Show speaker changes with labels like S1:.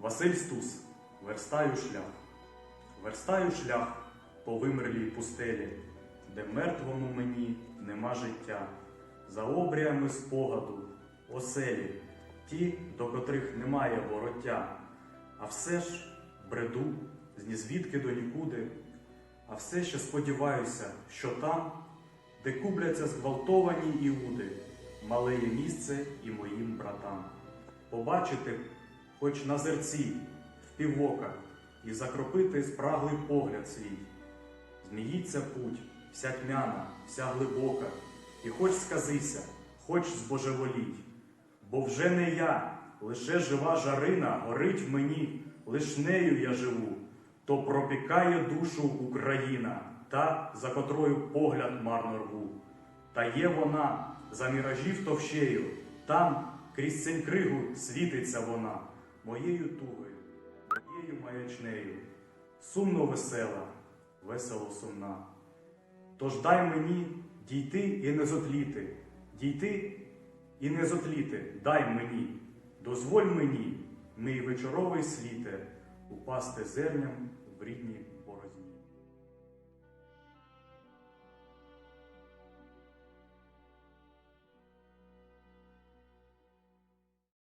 S1: Василь Стус, верстаю шлях. Верстаю шлях по вимерлій пустелі, де мертвому мені нема життя, за обріями спогаду, оселі, ті, до котрих немає вороття. А все ж бреду, з нізвідки до нікуди, а все ще сподіваюся, що там, де кубляться зґвалтовані іуди, мале є місце і моїм братам. Побачити, хоч на зерці, в півока, і закропити спраглий погляд свій. Зміїться путь, вся тьмяна, вся глибока, і хоч сказися, хоч збожеволіть. Бо вже не я, лише жива жарина горить в мені, лиш нею я живу, то пропікає душу Україна, та, за котрою погляд марно рву. Та є вона за міражів товщею, там крізь цень кригу світиться вона, моєю тугою, моєю маячнею, сумно весела, весело сумна. Тож дай мені дійти і не зотліти, дійти і не зотліти, дай мені, дозволь мені, мій вечоровий сліте, упасти зерням в борозні.